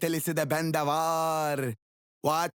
Telisi de bende var. What?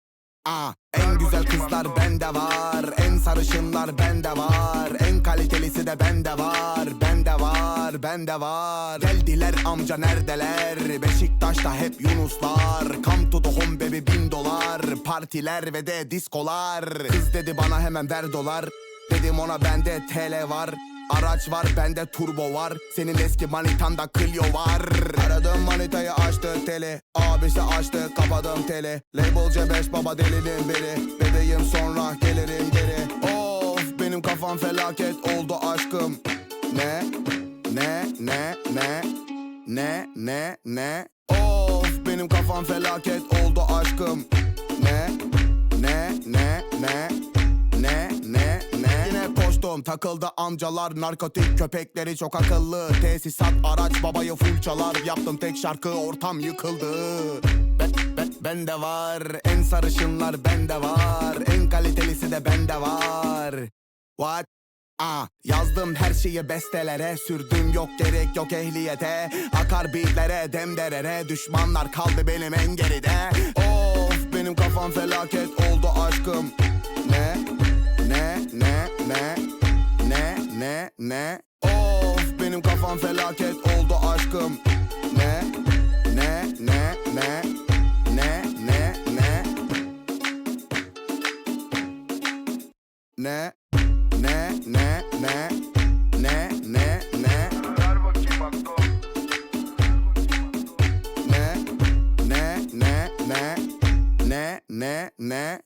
Ah, en güzel kızlar bende var. En sarışınlar bende var. En kalitelisi de bende var. Bende var, bende var. Geldiler amca neredeler? Beşiktaş'ta hep Yunuslar. Come to the home baby bin dolar. Partiler ve de diskolar. Kız dedi bana hemen ver dolar. Dedim ona bende TL var. Araç var bende turbo var. Senin eski manitanda Clio var. Aradım manitayı açtı teli Abisi açtı kapadım teli Label C5 baba delinin biri. Bebeğim sonra gelirim geri. Of benim kafam felaket oldu aşkım. Ne? Ne? Ne? Ne? Ne? Ne? Ne? Of benim kafam felaket oldu aşkım. Ne? Ne? Ne? Ne Koştum takıldı amcalar narkotik köpekleri çok akıllı. Tesisat araç babayı full yaptım tek şarkı ortam yıkıldı. Ben, ben, bende var. En sarışınlar bende var. En kalitelisi de bende var. What? Ah, yazdım her şeyi bestelere. Sürdüm yok gerek yok ehliyete. Akar beatlere demderere Düşmanlar kaldı benim en geride. Of benim kafam felaket oldu aşkım. Ne? Ne? Ne ne Of benim kafam felaket oldu aşkım Ne ne ne ne ne ne ne Ne ne ne ne ne ne ne Ver bakayım akto. ne ne ne ne ne ne ne